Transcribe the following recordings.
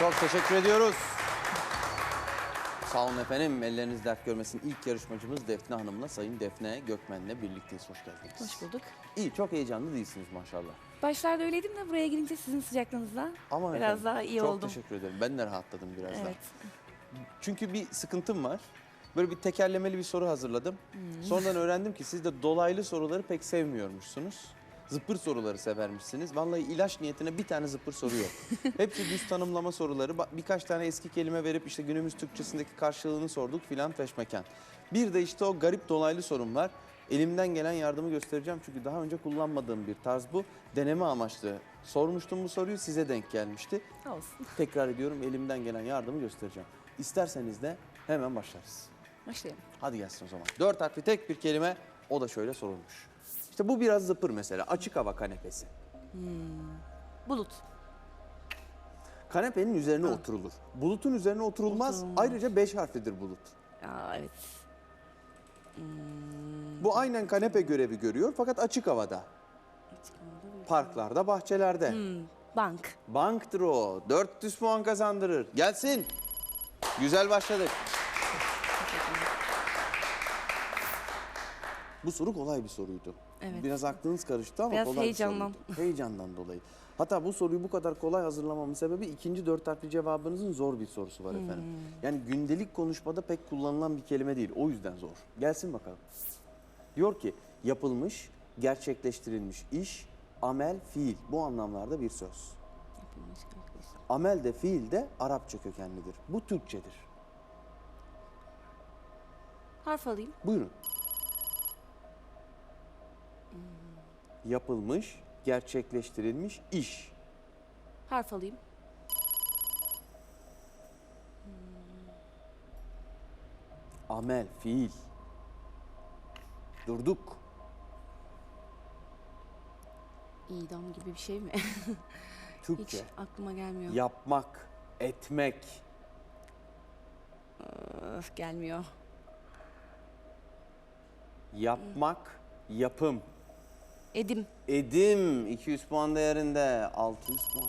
Çok teşekkür ediyoruz. Sağ olun efendim. Elleriniz dert görmesin. İlk yarışmacımız Defne Hanım'la Sayın Defne Gökmen'le birlikteyiz. Hoş geldiniz. Hoş bulduk. İyi, çok heyecanlı değilsiniz maşallah. Başlarda öyleydim de buraya gelince sizin sıcaklığınızla Ama biraz efendim, daha iyi çok oldum. teşekkür ederim. Ben de rahatladım biraz daha. Evet. Çünkü bir sıkıntım var. Böyle bir tekerlemeli bir soru hazırladım. Hmm. Sonradan öğrendim ki siz de dolaylı soruları pek sevmiyormuşsunuz. Zıppır soruları severmişsiniz. Vallahi ilaç niyetine bir tane zıppır soru yok. Hepsi düz tanımlama soruları. Birkaç tane eski kelime verip işte günümüz Türkçesindeki karşılığını sorduk filan feşmeken. Bir de işte o garip dolaylı sorum var. Elimden gelen yardımı göstereceğim çünkü daha önce kullanmadığım bir tarz bu. Deneme amaçlı sormuştum bu soruyu size denk gelmişti. Olsun. Tekrar ediyorum elimden gelen yardımı göstereceğim. İsterseniz de hemen başlarız. Başlayalım. Hadi gelsin o zaman. Dört harfli tek bir kelime o da şöyle sorulmuş. İşte bu biraz zıpır mesela. Açık hava kanepesi. Bulut. Kanepenin üzerine oturulur. Bulutun üzerine oturulmaz. Ayrıca beş harflidir bulut. Aa, evet. Bu aynen kanepe görevi görüyor fakat açık havada. Parklarda, bahçelerde. Hmm, bank. Banktır o. 400 puan kazandırır. Gelsin. Güzel başladık. Bu soru kolay bir soruydu. Evet. Biraz aklınız karıştı ama Biraz kolay heyecandan. soruydu. Heyecandan dolayı. Hatta bu soruyu bu kadar kolay hazırlamamın sebebi ikinci dört harfli cevabınızın zor bir sorusu var efendim. Yani gündelik konuşmada pek kullanılan bir kelime değil. O yüzden zor. Gelsin bakalım. Diyor ki yapılmış, gerçekleştirilmiş iş, amel, fiil. Bu anlamlarda bir söz. Amel de fiil de Arapça kökenlidir. Bu Türkçedir. Harf alayım. Buyurun. Yapılmış, gerçekleştirilmiş iş. Harf alayım. Amel, fiil. Durduk. İdam gibi bir şey mi? Türkçe. Hiç aklıma gelmiyor. Yapmak, etmek. Öf, gelmiyor. Yapmak, yapım. Edim. Edim 200 puan değerinde 600 puan.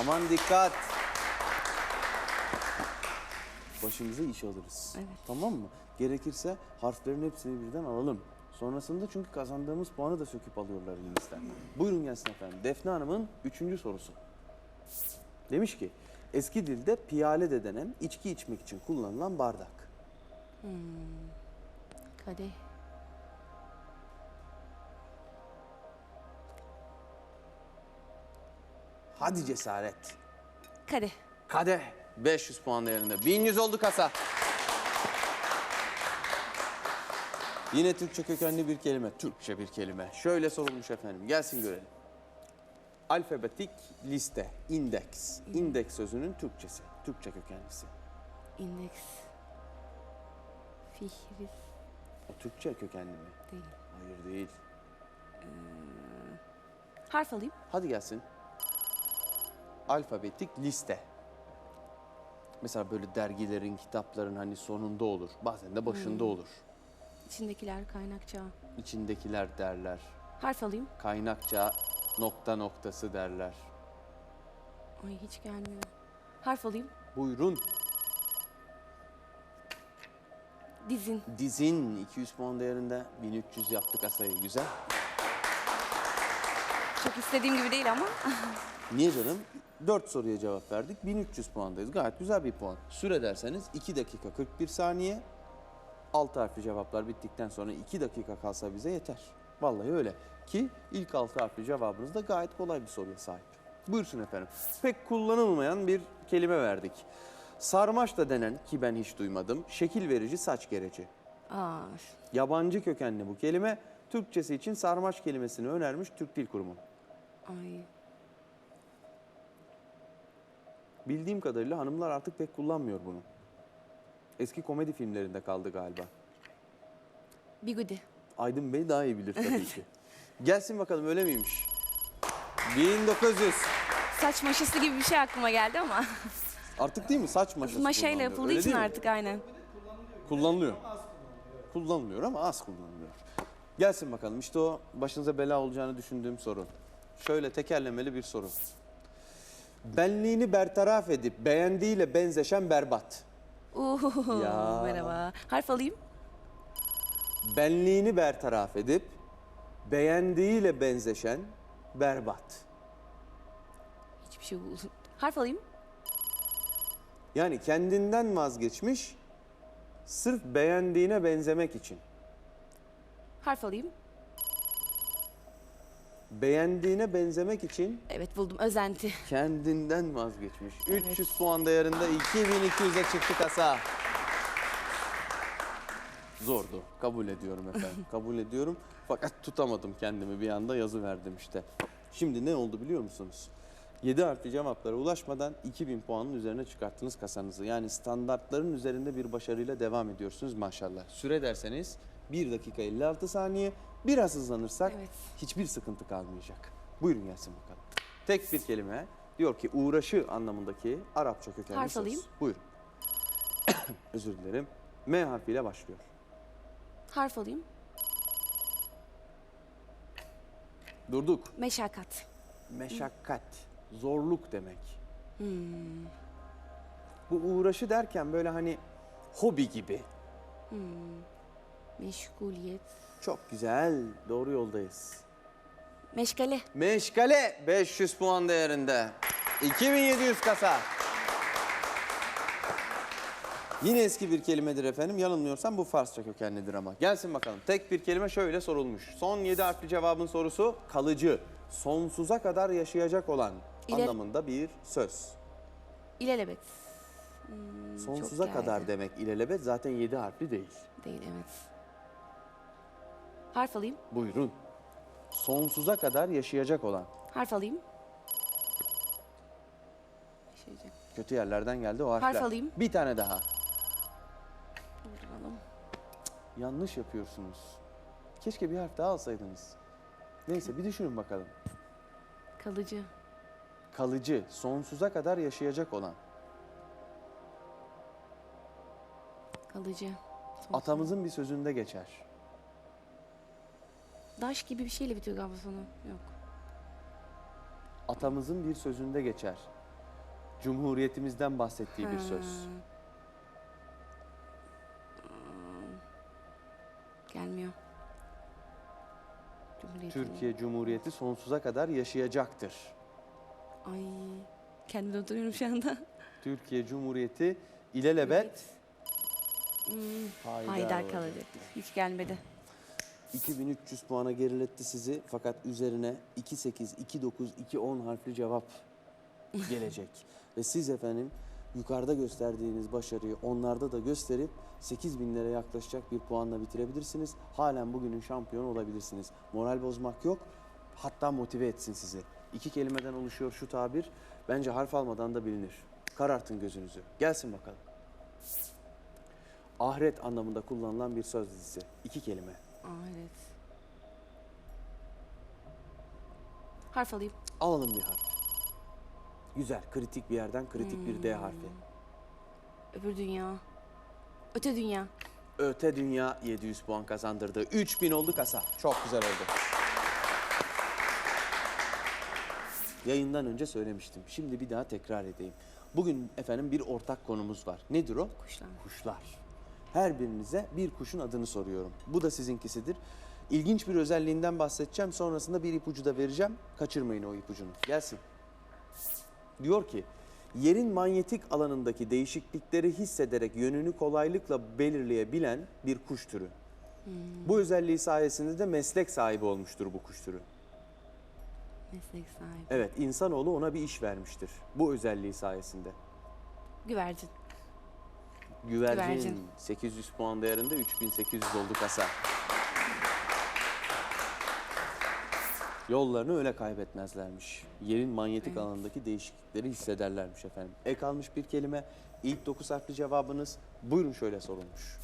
Aman dikkat. Başımıza iş alırız. Evet. Tamam mı? Gerekirse harflerin hepsini birden alalım. Sonrasında çünkü kazandığımız puanı da söküp alıyorlar elimizden. Buyurun gelsin efendim. Defne Hanım'ın üçüncü sorusu. Demiş ki eski dilde piyale de denen içki içmek için kullanılan bardak. Kadeh. Hadi cesaret. Kadeh. Kadeh 500 puan değerinde. 1100 oldu kasa. Yine Türkçe kökenli bir kelime. Türkçe bir kelime. Şöyle sorulmuş efendim. Gelsin görelim. Alfabetik liste, indeks. İndeks sözünün Türkçesi. Türkçe kökenlisi. İndeks. Fihriz O Türkçe kökenli mi? değil. Hayır değil. Harf alayım. Hadi gelsin. Alfabetik liste. Mesela böyle dergilerin, kitapların hani sonunda olur. Bazen de başında olur. İçindekiler kaynakça. İçindekiler derler. Harf alayım. Kaynakça nokta noktası derler. Ay hiç gelmiyor. Harf alayım. Buyurun. Dizin. Dizin 200 puan değerinde 1300 yaptık kasayı. Güzel. Çok istediğim gibi değil ama. Niye canım? 4 soruya cevap verdik. 1300 puandayız. Gayet güzel bir puan. Süre derseniz 2 dakika 41 saniye. 6 harfli cevaplar bittikten sonra 2 dakika kalsa bize yeter. Vallahi öyle. Ki ilk 6 harfli cevabınız da gayet kolay bir soruya sahip. Buyursun efendim. Pek kullanılmayan bir kelime verdik. Sarmaş da denen ki ben hiç duymadım. Şekil verici saç gereci. Aa, Yabancı kökenli bu kelime. Türkçesi için sarmaş kelimesini önermiş Türk Dil Kurumu. ay. Bildiğim kadarıyla hanımlar artık pek kullanmıyor bunu. Eski komedi filmlerinde kaldı galiba. Bigudi. Aydın Bey daha iyi bilir tabii ki. Gelsin bakalım öyle miymiş? 1900. Saç maşası gibi bir şey aklıma geldi ama. Artık değil mi? Saç maşası Maşayla kullanılıyor, yapıldığı öyle için değil mi? artık aynen. Kullanılıyor. Kullanılıyor ama az kullanılıyor. Gelsin bakalım işte o başınıza bela olacağını düşündüğüm soru. Şöyle tekerlemeli bir soru. Benliğini bertaraf edip beğendiğiyle benzeşen berbat. Oo, Ya. merhaba. Harf alayım. Benliğini bertaraf edip beğendiğiyle benzeşen berbat. Hiçbir şey buldum. Harf alayım. Yani kendinden vazgeçmiş sırf beğendiğine benzemek için. Harf alayım. Beğendiğine benzemek için Evet buldum. Özenti. kendinden vazgeçmiş. Evet. 300 puan değerinde 2200'e çıktı kasa. Zordu. Kabul ediyorum efendim. Kabul ediyorum. Fakat tutamadım kendimi bir anda yazı verdim işte. Şimdi ne oldu biliyor musunuz? 7 harfli cevaplara ulaşmadan 2000 puanın üzerine çıkarttınız kasanızı. Yani standartların üzerinde bir başarıyla devam ediyorsunuz maşallah. Süre derseniz 1 dakika 56 saniye. Biraz hızlanırsak Evet. hiçbir sıkıntı kalmayacak. Buyurun gelsin bakalım. Tek bir kelime diyor ki uğraşı anlamındaki Arapça kökenli Harf söz. alayım. Buyurun. Özür dilerim. M harfiyle başlıyor. Harf alayım. Durduk. Meşakkat. Meşakkat, zorluk demek. Hmm. Bu uğraşı derken böyle hani hobi gibi. Meşguliyet. Çok güzel, doğru yoldayız. Meşgale. Meşgale 500 puan değerinde. 2700 kasa. Yine eski bir kelimedir efendim. Yanılmıyorsam bu Farsça kökenlidir ama. Gelsin bakalım. Tek bir kelime şöyle sorulmuş. Son 7 harfli cevabın sorusu kalıcı. Sonsuza kadar yaşayacak olan İle- anlamında bir söz. İlelebet. Hmm, Sonsuza kadar demek ilelebet zaten 7 harfli değil. Değil evet. Harf alayım. Buyurun. Sonsuza kadar yaşayacak olan. Harf alayım. Yaşayacak. Kötü yerlerden geldi o harfler. Harf alayım. Bir tane daha. Durduralım. Yanlış yapıyorsunuz. Keşke bir harf daha alsaydınız. Neyse bir düşünün bakalım. Kalıcı. Kalıcı, sonsuza kadar yaşayacak olan. Kalıcı. Sonsuz. Atamızın bir sözünde geçer. Daş gibi bir şeyle bitiyor galiba sonu. Yok. Atamızın bir sözünde geçer. Cumhuriyetimizden bahsettiği bir söz. Gelmiyor. Türkiye Cumhuriyeti sonsuza kadar yaşayacaktır. Ay. Kendimden oturuyorum şu anda. Türkiye Cumhuriyeti ilelebet Hmm. haydar, kalacak. Hiç gelmedi. 2300 puana geriletti sizi fakat üzerine 28, 29, 210 harfli cevap gelecek. Ve siz efendim yukarıda gösterdiğiniz başarıyı onlarda da gösterip 8000 liraya yaklaşacak bir puanla bitirebilirsiniz. Halen bugünün şampiyonu olabilirsiniz. Moral bozmak yok. Hatta motive etsin sizi. İki kelimeden oluşuyor şu tabir. Bence harf almadan da bilinir. Karartın gözünüzü. Gelsin bakalım. Ahiret anlamında kullanılan bir söz dizisi. İki kelime. Aa, evet. Harf alayım. Alalım bir harf. Güzel, kritik bir yerden kritik bir D harfi. Öbür dünya. Öte dünya. Öte Dünya 700 puan kazandırdı. 3000 oldu kasa. Çok güzel oldu. Yayından önce söylemiştim. Şimdi bir daha tekrar edeyim. Bugün efendim bir ortak konumuz var. Nedir o? Kuşlar. Kuşlar. Her birinize bir kuşun adını soruyorum. Bu da sizinkisidir. İlginç bir özelliğinden bahsedeceğim. Sonrasında bir ipucu da vereceğim. Kaçırmayın o ipucunu. Gelsin. Diyor ki, yerin manyetik alanındaki değişiklikleri hissederek yönünü kolaylıkla belirleyebilen bir kuş türü. Bu özelliği sayesinde de meslek sahibi olmuştur bu kuş türü. Meslek sahibi. Evet, insanoğlu ona bir iş vermiştir. Bu özelliği sayesinde. Güvercin. Güvercin, Güvercin. 800 puan değerinde 3800 oldu kasa. Yollarını öyle kaybetmezlermiş. Yerin manyetik Evet. alanındaki değişiklikleri hissederlermiş efendim. Ek almış bir kelime. İlk 9 harfli cevabınız buyurun şöyle sorulmuş.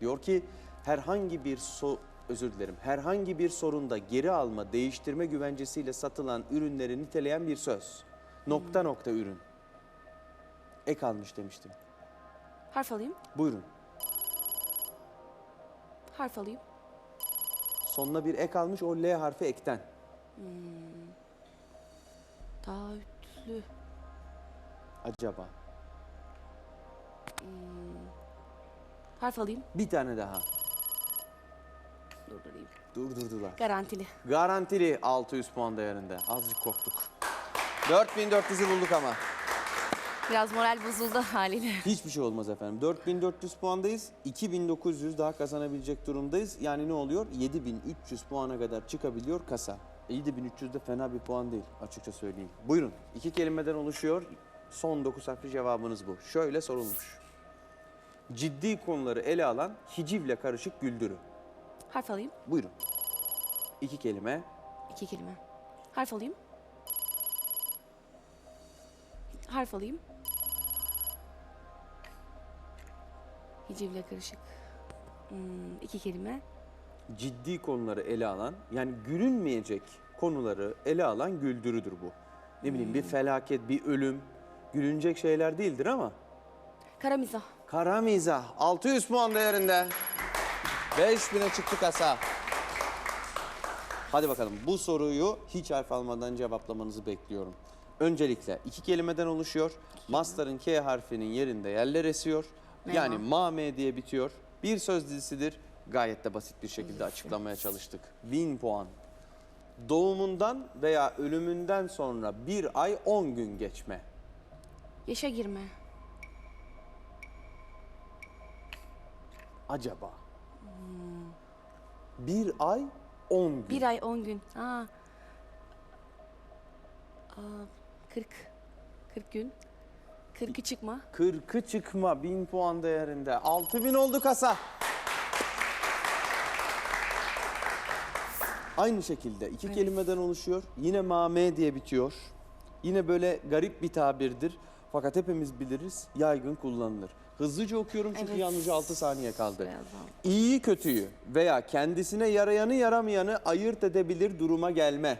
Diyor ki herhangi bir so özür dilerim. Herhangi bir sorunda geri alma, değiştirme güvencesiyle satılan ürünleri niteleyen bir söz. Nokta nokta ürün. Ek almış demiştim. Harf alayım. Buyurun. Harf alayım. Sonuna bir ek almış o L harfi ekten. Taahhütlü. Acaba. Harf alayım. Bir tane daha. Durdurayım. Durdurdular. Garantili. Garantili 600 puan değerinde. Azıcık korktuk. 4400'ü bulduk ama. Biraz moral bozuldu haliyle. Hiçbir şey olmaz efendim. 4400 puandayız. 2900 daha kazanabilecek durumdayız. Yani ne oluyor? 7300 puana kadar çıkabiliyor kasa. 7300 de fena bir puan değil açıkça söyleyeyim. Buyurun. İki kelimeden oluşuyor. Son 9 harfli cevabınız bu. Şöyle sorulmuş. Ciddi konuları ele alan hicivle karışık güldürü. Harf alayım. Buyurun. İki kelime. İki kelime. Harf alayım. Harf alayım. Hicivle karışık. Hmm, iki kelime. ciddi konuları ele alan yani gülünmeyecek konuları ele alan güldürüdür bu. Ne bileyim bir felaket, bir ölüm gülünecek şeyler değildir ama Kara mizah. kara mizah 600 puan değerinde. 5000'e çıktı kasa. Hadi bakalım bu soruyu hiç harf almadan cevaplamanızı bekliyorum. Öncelikle iki kelimeden oluşuyor. Master'ın K harfinin yerinde yerler esiyor. Mema. Yani mame diye bitiyor. Bir söz dizisidir. Gayet de basit bir şekilde açıklamaya çalıştık. 1000 puan. Doğumundan veya ölümünden sonra bir ay 10 gün geçme. Yaşa girme. Acaba? Bir ay 10 gün. Bir ay on gün. Aa. Aa, 40. 40 gün. 40'ı çıkma. 40'ı çıkma 1000 puan değerinde. 6000 oldu kasa. Aynı şekilde iki Evet. kelimeden oluşuyor. Yine mame diye bitiyor. Yine böyle garip bir tabirdir. Fakat hepimiz biliriz yaygın kullanılır. Hızlıca okuyorum çünkü Evet. yalnızca 6 saniye kaldı. İyiyi kötüyü veya kendisine yarayanı yaramayanı ayırt edebilir duruma gelme.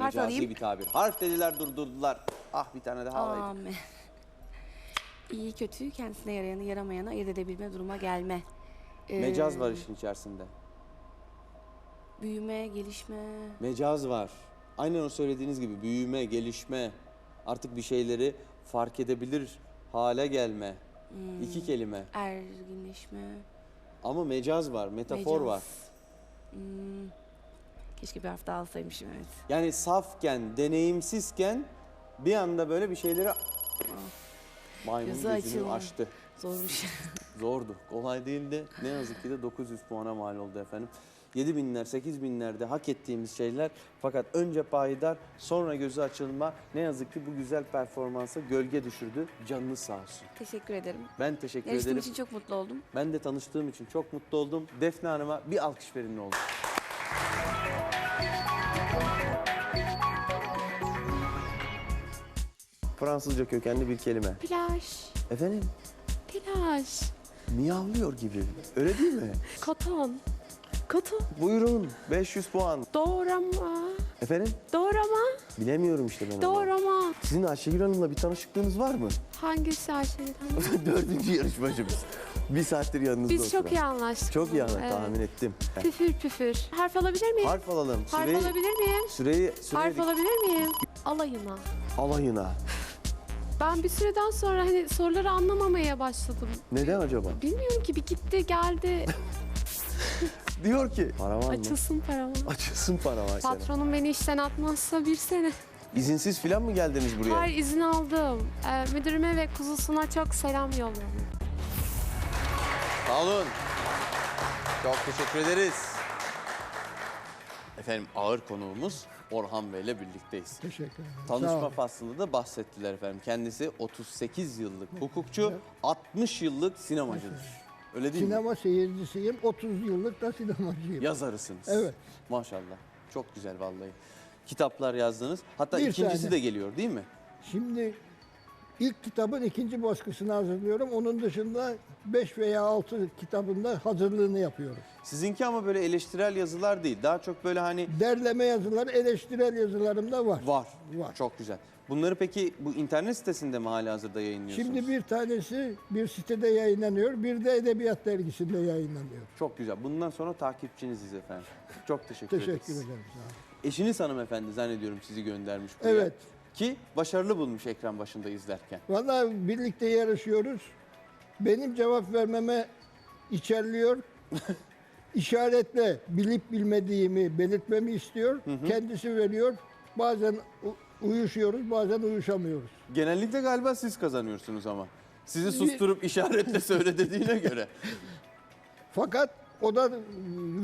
Alayım. bir tabir. Harf dediler durdurdular. Ah bir tane daha alaydım. İyi kötü kendisine yarayanı yaramayanı ayırt edebilme duruma gelme. Ee, Mecaz var işin içerisinde. Büyüme, gelişme. Mecaz var. Aynen o söylediğiniz gibi büyüme, gelişme, artık bir şeyleri fark edebilir hale gelme. Hmm. İki kelime. Erginleşme. Ama mecaz var, metafor mecaz. var. Hmm. Keşke bir harf daha alsaymışım evet. Yani safken, deneyimsizken bir anda böyle bir şeyleri maymun Gözü gözünü açıldı. açtı. Zormuş. Zordu. Kolay değildi. Ne yazık ki de 900 puana mal oldu efendim. 7 binler, 8 binlerde hak ettiğimiz şeyler. Fakat önce payidar, sonra gözü açılma. Ne yazık ki bu güzel performansa gölge düşürdü. Canınız sağ olsun. Teşekkür ederim. Ben teşekkür Yarıştığım ederim. için çok mutlu oldum. Ben de tanıştığım için çok mutlu oldum. Defne Hanım'a bir alkış verin ne olur. Fransızca kökenli bir kelime. Plaj, Efendim? plaj, Miyavlıyor gibi. Öyle değil mi? koton, koton, Buyurun. 500 puan. doğrama, Efendim? doğrama, Bilemiyorum işte ben onu. doğrama. Sizin Ayşegül Hanım'la bir tanışıklığınız var mı? Hangisi Ayşegül Hanım? Dördüncü yarışmacımız. Bir saattir yanınızda Biz çok iyi anlaştık. Çok iyi anladım, Evet. tahmin ettim. Püfür püfür. Harf alabilir miyim? Harf alalım. Harf Süreyi, alabilir miyim? süreyi, süreyi Harf alabilir miyim? Alayına. alayına. Ben bir süreden sonra hani soruları anlamamaya başladım. Neden acaba? Bilmiyorum ki bir gitti geldi. Diyor ki. Para var mı? Açılsın paramı. Açılsın para var senin. Patronum beni işten atmazsa bir sene. İzinsiz falan mı geldiniz buraya? Hayır izin aldım. Ee, müdürüme ve kuzusuna çok selam yolluyorum. Sağ olun. Çok teşekkür ederiz. Efendim ağır konuğumuz Orhan Bey ile birlikteyiz. Teşekkür ederim. Tanışma faslında da bahsettiler efendim. Kendisi 38 yıllık hukukçu, 60 yıllık sinemacıdır. Öyle değil mi? Sinema seyircisiyim. 30 yıllık da sinemacıyım. Yazarısınız. Evet. Maşallah. Çok güzel vallahi. Kitaplar yazdınız. Hatta Bir ikincisi tane. de geliyor değil mi? Şimdi ilk kitabın ikinci baskısını hazırlıyorum. Onun dışında 5 veya 6 kitabında hazırlığını yapıyorum. Sizinki ama böyle eleştirel yazılar değil. Daha çok böyle hani Derleme yazıları, eleştirel yazılarım da var. var. Var. Çok güzel. Bunları peki bu internet sitesinde mi hala hazırda yayınlıyorsunuz? Şimdi bir tanesi bir sitede yayınlanıyor, bir de Edebiyat Dergisi'nde yayınlanıyor. Çok güzel. Bundan sonra takipçiniziz efendim. Çok teşekkür, Teşekkür ederiz. ederim. Sağ olun. Eşiniz hanımefendi zannediyorum sizi göndermiş buraya. Evet, Ki başarılı bulmuş ekran başında izlerken. Vallahi birlikte yarışıyoruz. Benim cevap vermeme içerliyor. İşaretle bilip bilmediğimi belirtmemi istiyor. Kendisi veriyor. Bazen uyuşuyoruz, bazen uyuşamıyoruz. Genellikle galiba siz kazanıyorsunuz ama. Sizi susturup işaretle söyle dediğine göre. Fakat o da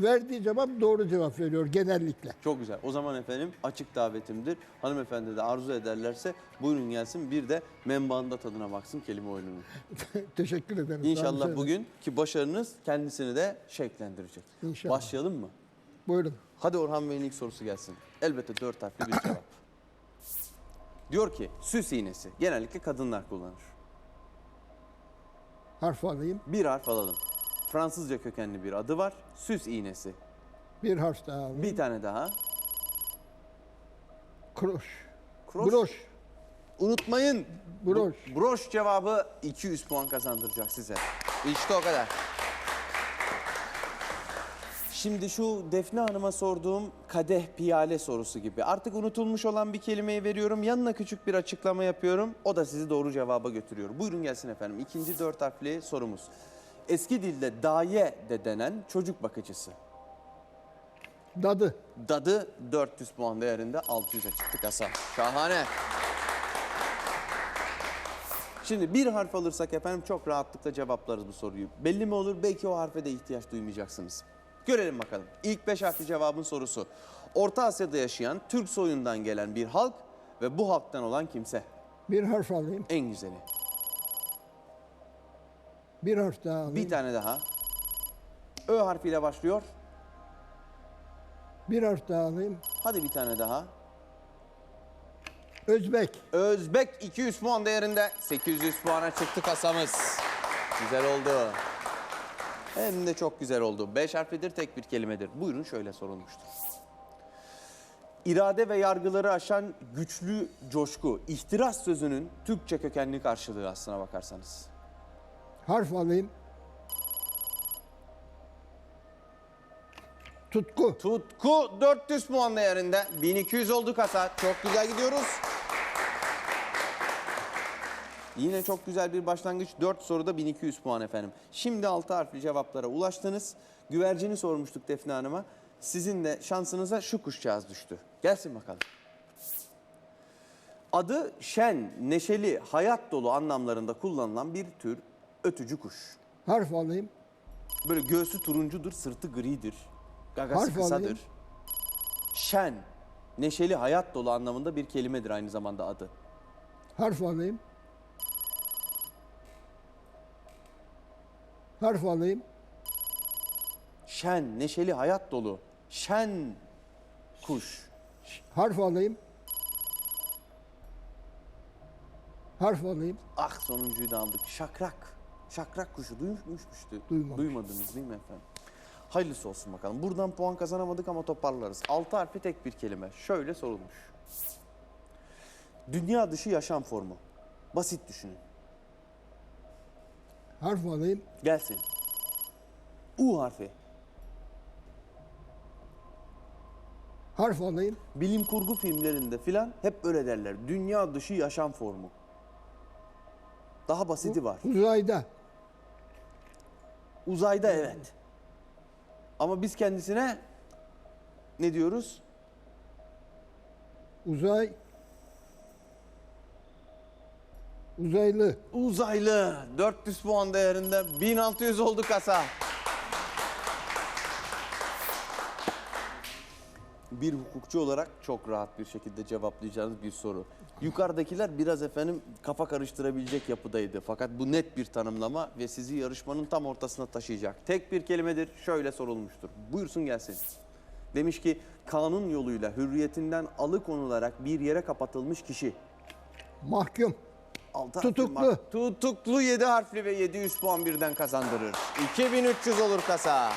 verdiği cevap doğru cevap veriyor genellikle. Çok güzel. O zaman efendim açık davetimdir. Hanımefendi de arzu ederlerse buyurun gelsin bir de membanda tadına baksın kelime oyununu. Teşekkür ederim. İnşallah bugün ki başarınız kendisini de şevklendirecek. İnşallah. Başlayalım mı? Buyurun. Hadi Orhan Bey'in ilk sorusu gelsin. Elbette dört harfli bir cevap. Diyor ki süs iğnesi genellikle kadınlar kullanır. Harf alayım. Bir harf alalım. Fransızca kökenli bir adı var. Süs iğnesi. Bir harf daha alayım. Bir tane daha. Kroş. Kroş. Broş. Unutmayın. Broş. Bu- Broş cevabı 200 puan kazandıracak size. İşte o kadar. Şimdi şu Defne Hanım'a sorduğum kadeh piyale sorusu gibi. Artık unutulmuş olan bir kelimeyi veriyorum. Yanına küçük bir açıklama yapıyorum. O da sizi doğru cevaba götürüyor. Buyurun gelsin efendim. İkinci dört harfli sorumuz. Eski dilde daye de denen çocuk bakıcısı. Dadı. Dadı 400 puan değerinde 600'e çıktı kasa. Şahane. Şimdi bir harf alırsak efendim çok rahatlıkla cevaplarız bu soruyu. Belli mi olur? Belki o harfe de ihtiyaç duymayacaksınız. Görelim bakalım. İlk beş harfli cevabın sorusu. Orta Asya'da yaşayan Türk soyundan gelen bir halk ve bu halktan olan kimse. Bir harf alayım. En güzeli. Bir harf daha alayım. Bir tane daha. Ö harfiyle başlıyor. Bir harf daha alayım. Hadi bir tane daha. Özbek. Özbek 200 puan değerinde 800 puana çıktı kasamız. Güzel oldu. Hem de çok güzel oldu. Beş harflidir tek bir kelimedir. Buyurun şöyle sorulmuştur. İrade ve yargıları aşan güçlü coşku, ihtiras sözünün Türkçe kökenli karşılığı aslına bakarsanız. Harf alayım. Tutku. Tutku 400 puan değerinde. 1200 oldu kasa. Çok güzel gidiyoruz. Yine çok güzel bir başlangıç. 4 soruda 1200 puan efendim. Şimdi 6 harfli cevaplara ulaştınız. Güvercini sormuştuk Defne Hanım'a. Sizin de şansınıza şu kuşcağız düştü. Gelsin bakalım. Adı şen, neşeli, hayat dolu anlamlarında kullanılan bir tür ötücü kuş. Harf alayım. Böyle göğsü turuncudur, sırtı gridir. Gagası Harf kısadır. alayım. Şen, neşeli, hayat dolu anlamında bir kelimedir aynı zamanda adı. Harf alayım. Harf alayım. Şen, neşeli, hayat dolu. Şen kuş. Harf alayım. Harf alayım. Ah sonuncuyu da aldık. Şakrak. Şakrak kuşu duymuş muymuştu? Duymamış. Duymadınız değil mi efendim? Hayırlısı olsun bakalım. Buradan puan kazanamadık ama toparlarız. Altı harfi tek bir kelime. Şöyle sorulmuş. Dünya dışı yaşam formu. Basit düşünün. Harf alayım. Gelsin. U harfi. Harf alayım. Bilim kurgu filmlerinde filan hep öyle derler. Dünya dışı yaşam formu. Daha basiti var. Uzayda. Uzayda evet. Ama biz kendisine ne diyoruz? Uzay. Uzaylı. Uzaylı. 400 puan değerinde 1600 oldu kasa. Bir hukukçu olarak çok rahat bir şekilde cevaplayacağınız bir soru. Yukarıdakiler biraz efendim kafa karıştırabilecek yapıdaydı. Fakat bu net bir tanımlama ve sizi yarışmanın tam ortasına taşıyacak. Tek bir kelimedir şöyle sorulmuştur. Buyursun gelsin. Demiş ki kanun yoluyla hürriyetinden alıkonularak bir yere kapatılmış kişi. Mahkum. Altı harfli Tutuklu. mar- Tutuklu 7 harfli ve 700 puan birden kazandırır. 2300 olur kasa.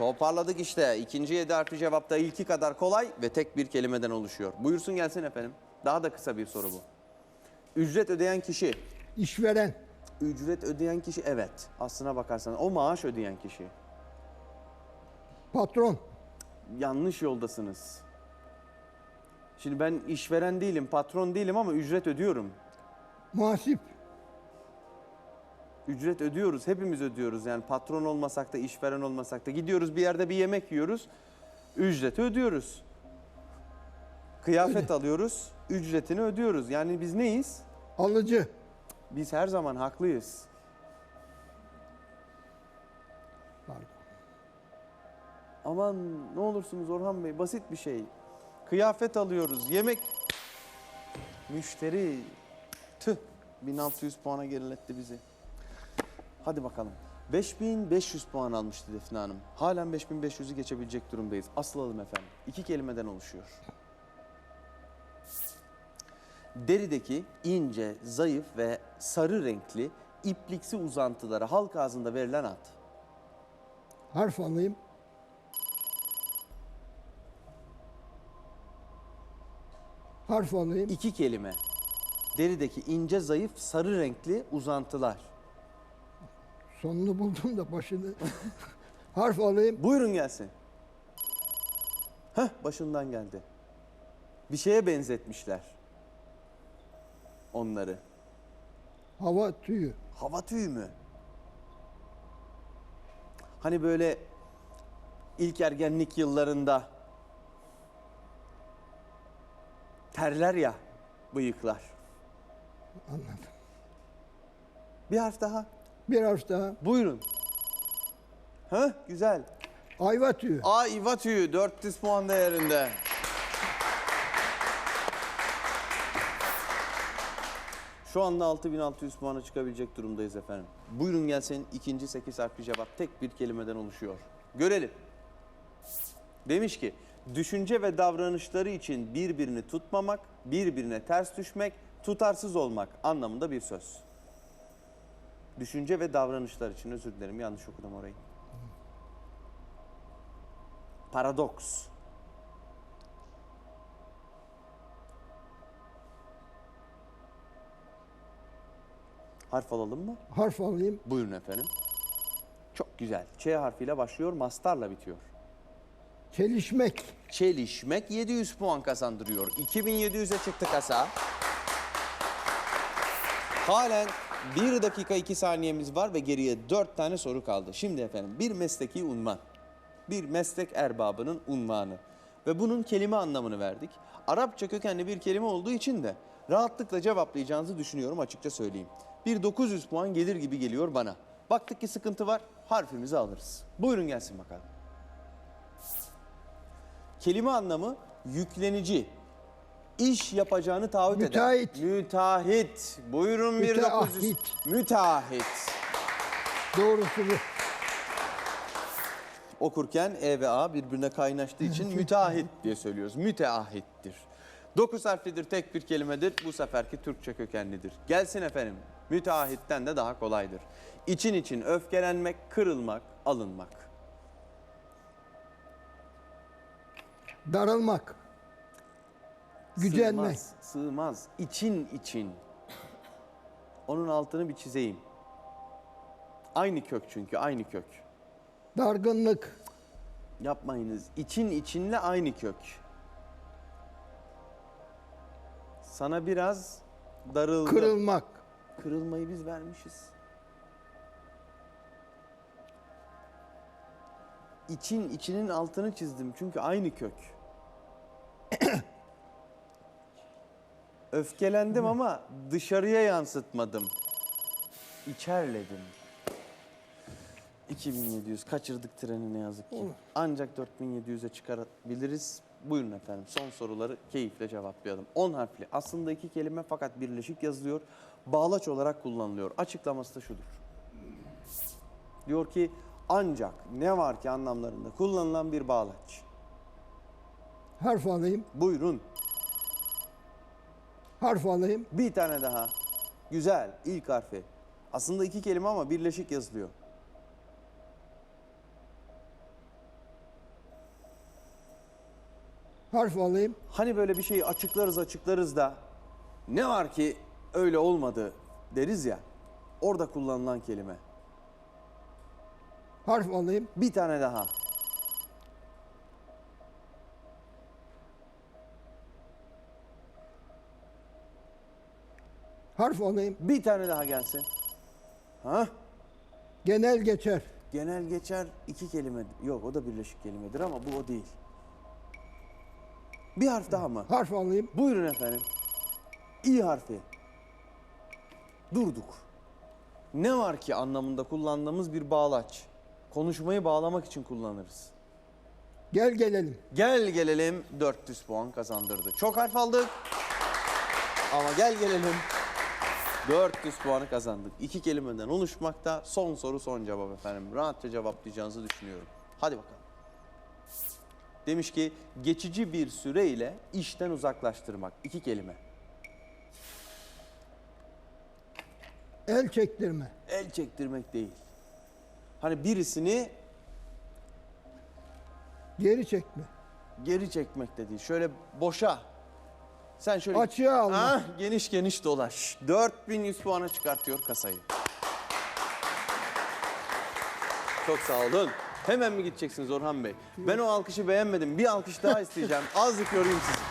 Toparladık işte. İkinci 7 harfli cevapta ilki kadar kolay ve tek bir kelimeden oluşuyor. Buyursun gelsin efendim. Daha da kısa bir soru bu. Ücret ödeyen kişi. İşveren. Ücret ödeyen kişi evet. Aslına bakarsan o maaş ödeyen kişi. Patron. Yanlış yoldasınız. Şimdi ben işveren değilim, patron değilim ama ücret ödüyorum. Muhasip. Ücret ödüyoruz, hepimiz ödüyoruz. Yani patron olmasak da, işveren olmasak da gidiyoruz bir yerde bir yemek yiyoruz. Ücreti ödüyoruz. Kıyafet alıyoruz, ücretini ödüyoruz. Yani biz neyiz? Alıcı. Biz her zaman haklıyız. Pardon. Aman ne olursunuz Orhan Bey basit bir şey. Kıyafet alıyoruz, yemek... Müşteri... Tüh 1600 puana geriletti bizi. Hadi bakalım. 5500 puan almıştı Defne Hanım. Halen 5500'ü geçebilecek durumdayız. Asıl alalım efendim. İki kelimeden oluşuyor. Derideki ince, zayıf ve sarı renkli ipliksi uzantılara halk ağzında verilen ad. Harf alayım. Harf alayım. İki kelime. Derideki ince, zayıf, sarı renkli uzantılar. Sonunu buldum da başını. Harf alayım. Buyurun gelsin. Heh, başından geldi. Bir şeye benzetmişler. Onları. Hava tüyü. Hava tüyü mü? Hani böyle ilk ergenlik yıllarında terler ya bıyıklar. Anladım. Bir harf daha. Bir harf daha. Buyurun. Heh, güzel. Ayva tüyü. Ayva tüyü 400 puan değerinde. Şu anda 6600 puana çıkabilecek durumdayız efendim. Buyurun gelsin ikinci 8 harfli cevap tek bir kelimeden oluşuyor. Görelim. Demiş ki düşünce ve davranışları için birbirini tutmamak, birbirine ters düşmek, tutarsız olmak anlamında bir söz. Düşünce ve davranışlar için özür dilerim yanlış okudum orayı. Paradoks. Harf alalım mı? Harf alayım. Buyurun efendim. Çok güzel. Ç harfiyle başlıyor, mastarla bitiyor. Çelişmek. Çelişmek 700 puan kazandırıyor. 2700'e çıktı kasa. Halen 1 dakika 2 saniyemiz var ve geriye 4 tane soru kaldı. Şimdi efendim bir mesleki unvan. Bir meslek erbabının unvanı. Ve bunun kelime anlamını verdik. Arapça kökenli bir kelime olduğu için de rahatlıkla cevaplayacağınızı düşünüyorum açıkça söyleyeyim. Bir 900 puan gelir gibi geliyor bana. Baktık ki sıkıntı var, harfimizi alırız. Buyurun gelsin bakalım. Kelime anlamı yüklenici. İş yapacağını taahhüt Müteahhit. eden. Müteahhit. Buyurun bir 900. Müteahhit. Müteahhit. Doğrusu bu. Okurken E ve A birbirine kaynaştığı için müteahhit diye söylüyoruz. Müteahhittir. Dokuz harflidir, tek bir kelimedir. Bu seferki Türkçe kökenlidir. Gelsin efendim. Müteahhitten de daha kolaydır. İçin için öfkelenmek, kırılmak, alınmak. Darılmak. Gücenmek. Sığmaz, sığmaz. İçin için. Onun altını bir çizeyim. Aynı kök çünkü, aynı kök. Dargınlık. Yapmayınız. İçin içinle aynı kök. Sana biraz darıldı. Kırılmak. Kırılmayı biz vermişiz. İçin içinin altını çizdim çünkü aynı kök. Öfkelendim ama dışarıya yansıtmadım. İçerledim. 2700 kaçırdık treni ne yazık ki. Ancak 4700'e çıkarabiliriz. Buyurun efendim son soruları keyifle cevaplayalım. 10 harfli aslında iki kelime fakat birleşik yazılıyor. Bağlaç olarak kullanılıyor. Açıklaması da şudur. Diyor ki ancak ne var ki anlamlarında kullanılan bir bağlaç. Harf alayım. Buyurun Harf alayım. bir tane daha. Güzel ilk harfi. Aslında iki kelime ama birleşik yazılıyor. Harf alayım. Hani böyle bir şeyi açıklarız açıklarız da ne var ki öyle olmadı deriz ya. Orada kullanılan kelime. Harf alayım. Bir tane daha. Harf alayım. Bir tane daha gelsin. Ha? Genel geçer. Genel geçer iki kelime. Yok o da birleşik kelimedir ama bu o değil. Bir harf daha mı? Harf alayım. Buyurun efendim. İ harfi. Durduk. Ne var ki anlamında kullandığımız bir bağlaç. Konuşmayı bağlamak için kullanırız. Gel gelelim. Gel gelelim 400 puan kazandırdı. Çok harf aldık. Ama gel gelelim 400 puanı kazandık. İki kelimeden oluşmakta. Son soru son cevap efendim. Rahatça cevaplayacağınızı düşünüyorum. Hadi bakalım. Demiş ki geçici bir süre ile işten uzaklaştırmak. İki kelime. El çektirme. El çektirmek değil. Hani birisini Geri çekme. geri çekmek de değil. Şöyle boşa. Sen şöyle Açığa alma. Ah, geniş geniş dolaş. 4100 puana çıkartıyor kasayı. Çok sağ olun. Hemen mi gideceksiniz Orhan Bey? Ben o alkışı beğenmedim. Bir alkış daha isteyeceğim. Azıcık yorayım sizi.